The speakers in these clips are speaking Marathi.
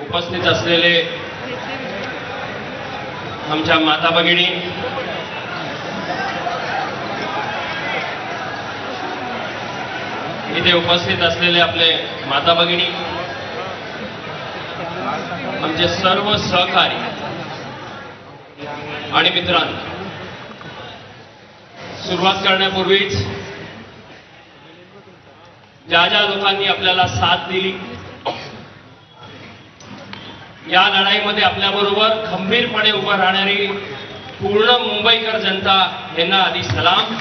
उपस्थित असलेले आमच्या माता भगिनी इथे उपस्थित असलेले आपले माता भगिनी आमचे सर्व सहकारी आणि मित्रांनो सुरुवात करण्यापूर्वीच ज्या ज्या लोकांनी आपल्याला साथ दिली या लढाईमध्ये आपल्याबरोबर खंबीरपणे उभं राहणारी पूर्ण मुंबईकर जनता यांना आधी सलाम.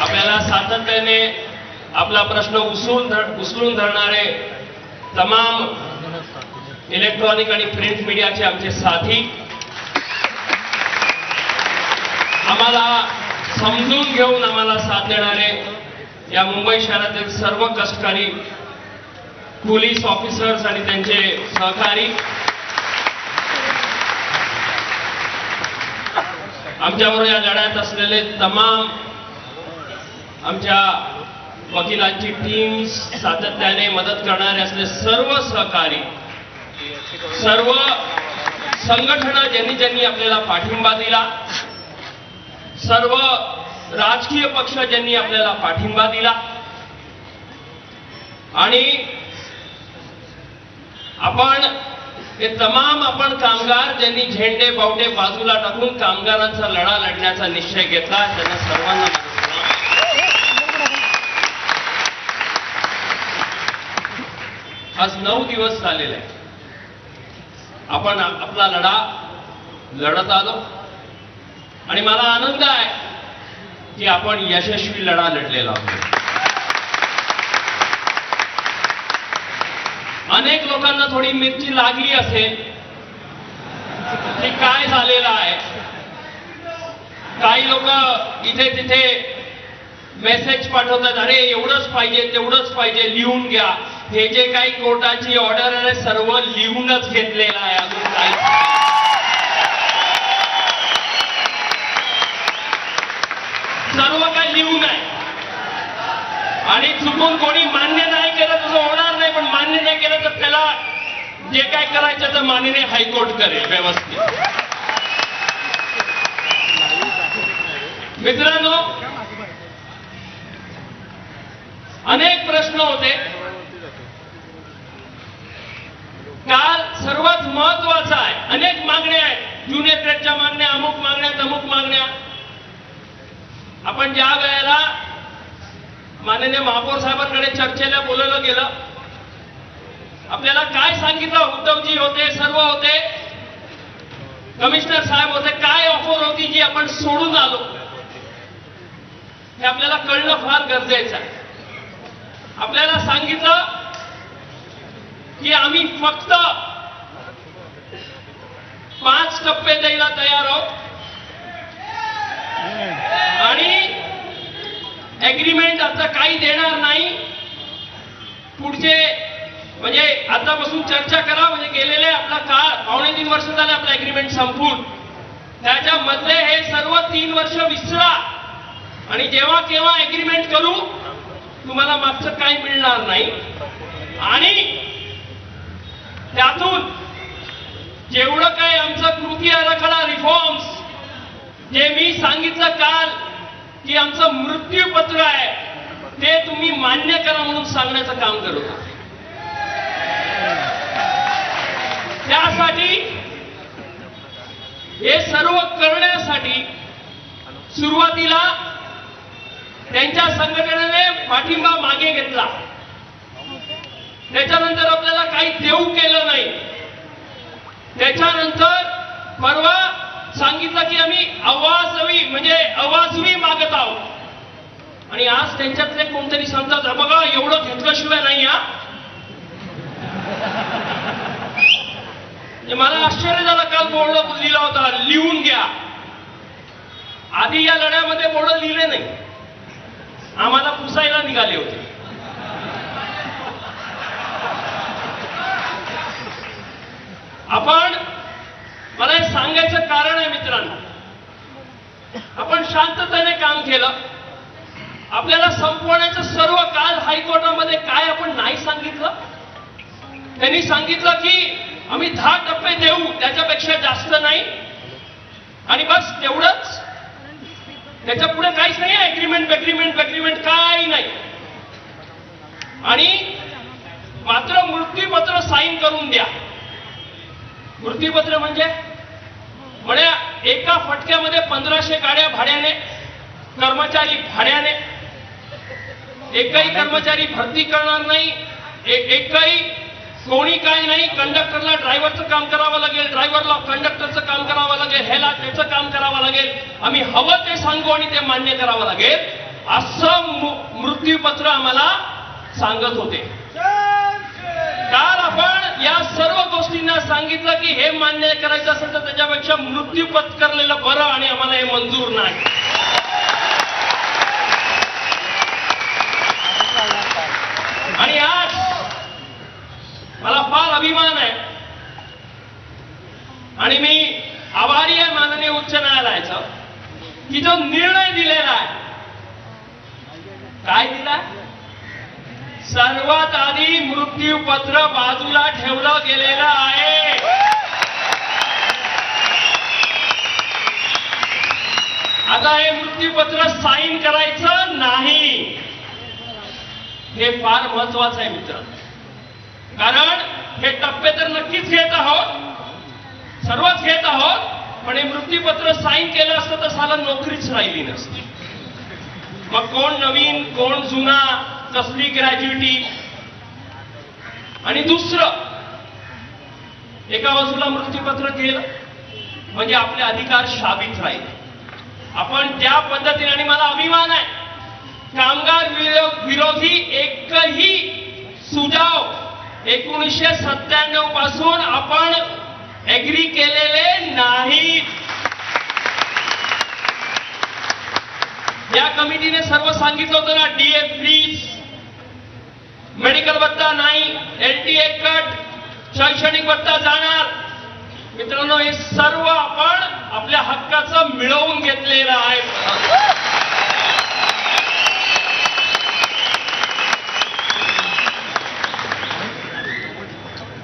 आपल्याला सातत्याने आपला प्रश्न उचलून उचलून धरणारे तमाम इलेक्ट्रॉनिक आणि प्रिंट मीडियाचे आमचे साथी. आम्हाला समजून घेऊन आम्हाला साथ देणारे या मुंबई शहरातील सर्व कष्टकरी पोलीस ऑफिसर्स आणि त्यांचे सहकारी. आमच्याबरोबर या लढ्यात असलेले तमाम आमच्या वकिलांची टीम सातत्याने मदत करणारे असले सर्व सहकारी सर्व संघटना ज्यांनी ज्यांनी आपल्याला पाठिंबा दिला सर्व राजकीय पक्ष ज्यांनी आपल्याला पाठिंबा दिला आणि आपण हे तमाम आपण कामगार ज्यांनी झेंडे बावटे बाजूला टाकून कामगारांचा लढा लढण्याचा निश्चय घेतला त्यांना सर्वांना आज नऊ दिवस झालेले आहे आपण आपला लढा लढत आलो. आणि मला आनंद आहे की आपण यशस्वी लढा लढलेला आहोत. अनेक लोकांना थोडी मिरची लागली असेल की काय झालेलं आहे? काही लोक इथे तिथे मेसेज पाठवतात अरे एवढंच पाहिजे तेवढंच पाहिजे लिहून घ्या. हे जे काही कोर्टाची ऑर्डर आहे सर्व लिहूनच घेतलेलं आहे अजून काही. सर्व काही लिहून आहे. आणि चुकून कोणी मान्य नाही केलं तसं होणार नाही पण मान्य नाही केलं तर त्याला जे काय करायचं तर माननीय हायकोर्ट करेल व्यवस्थित. मित्रांनो अनेक प्रश्न होते. काल सर्वात महत्त्वाचा आहे अनेक मागण्या आहेत. जुने ट्रेडच्या मागण्या अमुक मागण्या अमुक मागण्या. आपण ज्या वेळेला माननीय महापौर साहेबांकडे चर्चेला बोलवलं गेलं आपल्याला काय सांगितलं? उद्धवजी होते सर्व होते. कमिशनर साहेब होते. काय ऑफर होती जी आपण सोडून आलो? हे आपल्याला कळणं फार गरजेचं आहे. आपल्याला सांगितलं की आम्ही फक्त पाच टप्पे द्यायला तयार आहोत. आणि ऍग्रीमेंट आता काही देणार नाही. पुढचे म्हणजे आतापासून चर्चा करा म्हणजे गेलेले आपला काळ पावणे तीन वर्ष झाले आपलं ऍग्रीमेंट संपून. त्याच्यामधले हे सर्व तीन वर्ष विसरा. आणि जेव्हा केव्हा ऍग्रीमेंट करू तुम्हाला मागचं काही मिळणार नाही. आणि त्यातून जेवढं काही आमचं कृती आराखडा रिफॉर्म्स जे मी सांगितलं काल की आमचं मृत्यूपत्र आहे ते तुम्ही मान्य करा म्हणून सांगण्याचं काम करत त्यासाठी हे सर्व करण्यासाठी सुरुवातीला त्यांच्या संघटनेने पाठिंबा मागे घेतला. त्याच्यानंतर आपल्याला काही देऊ केलं नाही. त्याच्यानंतर परवा सांगितलं की आम्ही अवासवी म्हणजे अवासवी मागत आहोत. आणि आज त्यांच्यातले कोणतरी सांगतात बघा एवढं घेतल्याशिवाय नाही हा. म्हणजे मला आश्चर्य झालं काल बोर्ड लिहिला होता लिहून घ्या. आधी या लढ्यामध्ये बोर्ड लिहिले नाही आम्हाला पुसायला निघाले होते आपण मला हे सांगायचं कारण आहे मित्रांनो आपण शांततेने काम केलं आपल्याला संपवण्याचं सर्व काल हायकोर्टामध्ये काय आपण नाही सांगितलं त्यांनी सांगितलं की आम्ही दहा टप्पे देऊ त्याच्यापेक्षा जास्त नाही. आणि बस तेवढंच. त्याच्या पुढे काहीच नाही अग्रीमेंट अग्रीमेंट अग्रीमेंट काही नाही. आणि मात्र मृत्यूपत्र साईन करून द्या. मृत्यूपत्र म्हणजे? म्हणे एका फटक्यामध्ये पंधराशे गाड्या भाड्याने कर्मचारी भाड्याने. एकही कर्मचारी भरती करणार नाही. एकही कोणी काही नाही कंडक्टरला ड्रायव्हरचं काम करावं लागेल ड्रायव्हरला कंडक्टरचं काम करावं लागेल ह्याला त्याचं काम करावं लागेल. आम्ही हवं ते सांगू आणि ते मान्य करावं लागेल असं मृत्यूपत्र आम्हाला सांगत होते. काल आपण या सर्व गोष्टींना सांगितलं की हे मान्य करायचं असेल तर त्याच्यापेक्षा मृत्यू पत्करलेलं बरं आणि आम्हाला हे मंजूर नाही. आणि आज मला फार अभिमान आहे. आणि मी आभारी आहे माननीय उच्च न्यायालयाचा की जो निर्णय दिलेला आहे. काय दिला? सर्वात आधी मृत्यूपत्र बाजूला ठेवलं गेलेलं आहे. आता हे मृत्यूपत्र साईन करायचं नाही. हे फार महत्वाचं आहे मित्र कारण हे टप्पे तर नक्कीच घेत आहोत. सर्वच घेत आहोत पण हे मृत्यूपत्र साईन केलं असतं तर साला नोकरीच राहिली नसती. मग कोण नवीन कोण जुना कसली ग्रॅज्युटी आणि दुसरं एका बाजूला मृत्यूपत्र केलं म्हणजे आपले अधिकार शाबित राहिले. आपण त्या पद्धतीने आणि मला अभिमान आहे कामगार विरोधी एकही सुजाव एकोणीसशे सत्त्याण्णवपासून आपण एग्री केलेले नाही या कमिटीने सर्व सांगितलं होतं ना डीए फ्रीज मेडिकल भत्ता नाही एलटीए कट शैक्षणिक भत्ता जाणार. मित्रांनो हे सर्व आपण आपल्या हक्काचं मिळवून घेतलेलं आहे.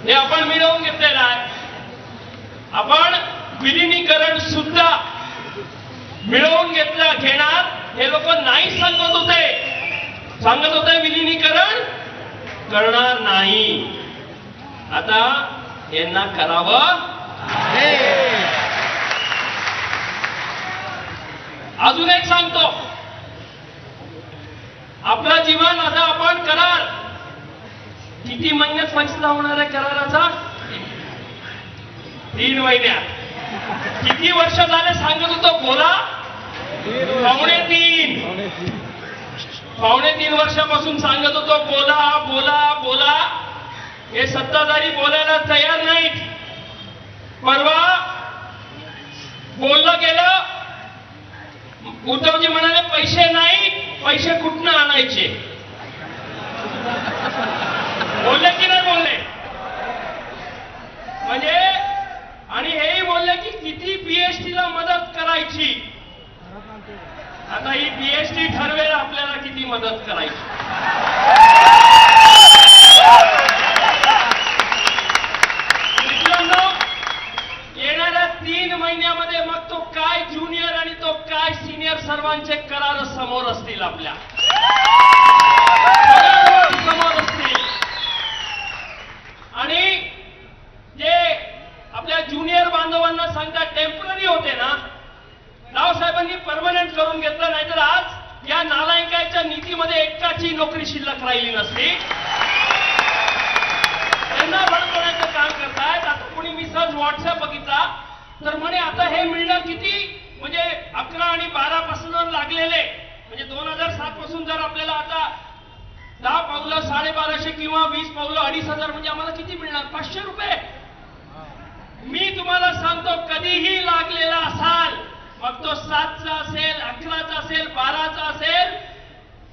हे आपण मिळवून घेतलेलं आहे. आपण विलिनीकरण सुद्धा मिळवून घेतलं घेणार. हे लोक नाही सांगत होते. सांगत होते विलिनीकरण करणार नाही. आता यांना करावं अजून एक सांगतो. आपला जीवन आता आपण करार किती महिन्यात फैसला होणार आहे कराराचा? तीन महिन्यात. किती वर्ष झाले सांगत होतो बोला? पावणे तीन. पावणे तीन वर्षापासून सांगत होतो बोला बोला बोला. हे सत्ताधारी बोलायला तयार नाहीत. परवा बोललं गेलं. उद्धवजी म्हणाले पैसे नाही पैसे कुठनं आणायचे बोलले की नाही बोलले म्हणजे आणि हेही बोलले की किती पीएचडी ला मदत करायची आता ही पीएचडी ठरवेल आपल्याला किती मदत करायची मित्रांनो येणाऱ्या तीन महिन्यामध्ये मग तो काय ज्युनियर आणि तो काय सिनियर सर्वांचे करार समोर असतील आपल्या करार समोर असतील आणि जे आपल्या ज्युनियर बांधवांना सांगतात टेंपररी होते ना रावसाहेबांनी परमनंट करून घेतलं नाहीतर आज या नालायकाच्या नीतीमध्ये एकाची नोकरी शिल्लक राहिली नसती. त्यांना भडकवण्याचं काम करतायत. आता कोणी मी सहज व्हॉट्सअप बघितला. तर म्हणे आता हे मिळणं किती? म्हणजे अकरा आणि बारा पासून लागलेले म्हणजे दोन हजार सात पासून जर आपल्याला आता दहा पावलं साडेबाराशे किंवा वीस पावलं अडीच हजार म्हणजे आम्हाला किती मिळणार? पाचशे रुपये. मी तुम्हाला सांगतो कधीही लागलेला असाल मग तो सातचा असेल अकराचा असेल बाराचा असेल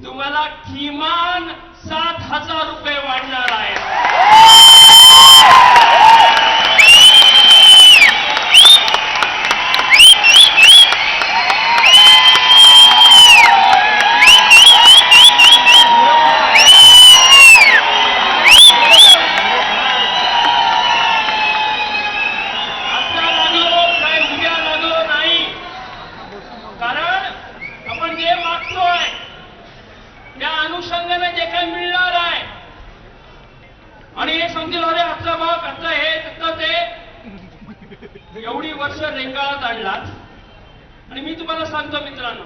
तुम्हाला किमान सात हजार रुपये वाढणार आहे आणि मी तुम्हाला सांगतो मित्रांनो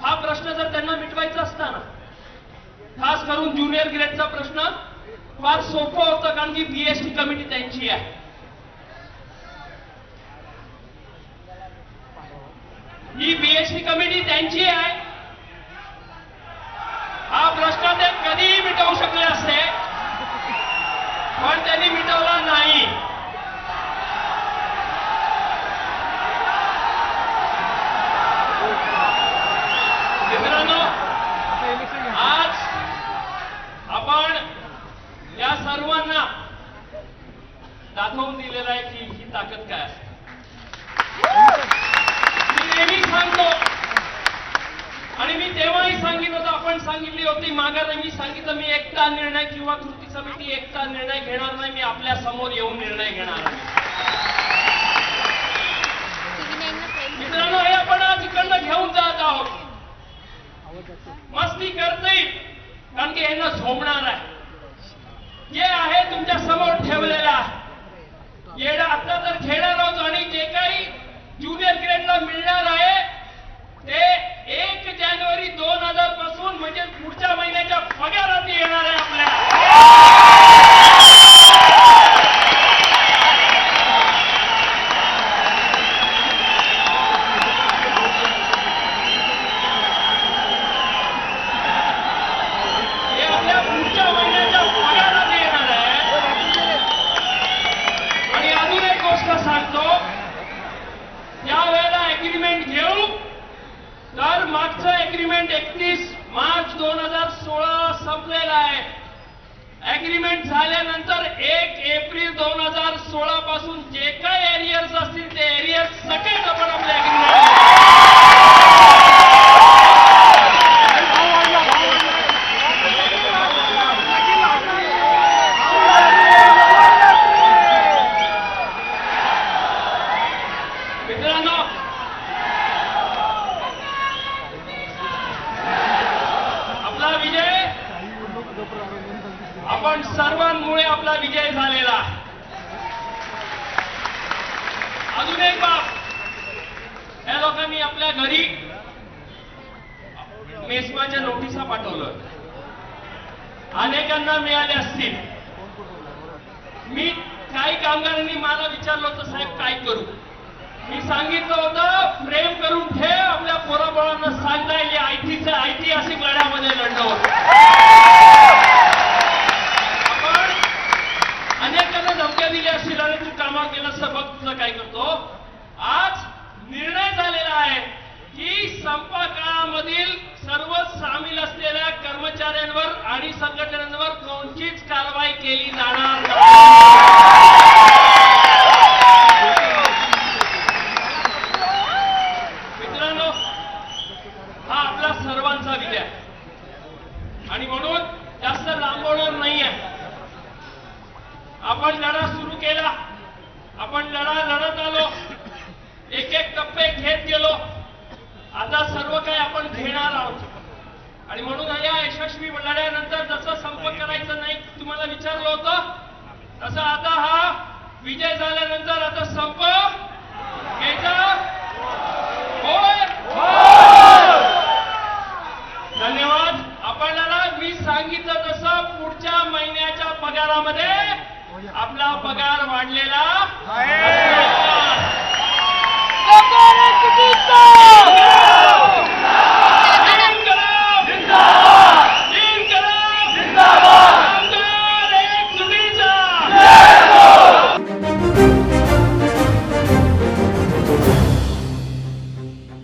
हा प्रश्न जर त्यांना मिटवायचा असताना खास करून ज्युनियर ग्रेडचा प्रश्न फार सोपं होतं कारण की बीएसटी कमिटी त्यांची आहे. ही बीएसटी कमिटी त्यांची आहे. हा प्रश्न ते कधीही मिटवू शकले असते पण त्यांनी मिटवला नाही मित्रांनो आज आपण या सर्वांना दाखवून दिलेलं आहे की ही ताकद काय असते मी नेहमी सांगतो आणि मी तेव्हाही सांगितलं होतं आपण सांगितली होती मागायला मी सांगितलं मी एकटा निर्णय किंवा कृती समिती एकटा निर्णय घेणार नाही मी आपल्यासमोर येऊन निर्णय घेणार आहे मित्रांनो हे आपण आज इकडनं घेऊन जात आहोत मस्ती करता येईल येणं की आहे. जे आहे तुमच्यासमोर ठेवलेलं आहे. येणं आता तर घेणार आहोत आणि जे काही ज्युनियर ग्रेडला मिळणार आहे ते एक जानेवारी दोन हजारपासून म्हणजे पुढच्या महिन्याच्या पगारात येणार आहे आपल्या हे आपल्या पुढच्या महिन्याच्या पगारात येणार आहे आणि अजून एक गोष्ट सांगतो या वेळेला अग्रीमेंट घेऊ तर मागचं अग्रीमेंट एकतीस मार्च दोन हजार सोळा संपलेलं आहे अग्रीमेंट झाल्यानंतर एक एप्रिल दोन हजार सोळा पासून जे काही एरियर्स असतील ते एरियर्स सकट आपण आपले अग्रीमेंट मित्रांनो आपला विजय आपण सर्वांमुळे आपला विजय झालेला. आहे. अजून एक बाब. या लोकांनी आपल्या घरी मेसमाच्या नोटिसा पाठवलं. अनेकांना मिळाले असतील. मी काही कामगारांनी मला विचारलं होतं साहेब काय करू? मी सांगितलं होतं प्रेम करून ठेव आपल्या पोरापोरांना सांगता येईल. आयटीचं ऐतिहासिक लढ्यामध्ये लढलं होतं आपण अनेकांना धमक्या दिल्या असतील आणि तू कामावर गेला असं बघ तुझं काय करतो आज निर्णय झालेला आहे की संप काळामधील सर्व सामील असलेल्या कर्मचाऱ्यांवर आणि संघटनांवर कोणतीच कारवाई केली जाणार नाही मित्रांनो हा आपला सर्वांचा विजय आहे. आणि म्हणून जास्त लांबवणार नाहीये. आपण लढा सुरू केला. आपण लढा लढत आलो. एक एक टप्पे घेत गेलो. आता सर्व काही आपण घेणार आहोत. आणि म्हणून या यशस्वी लढ्यानंतर जसं संपर्क करायचं नाही तुम्हाला विचारलं होतं तसं आता हा विजय झाल्यानंतर आता संप घ्यायचा? होय!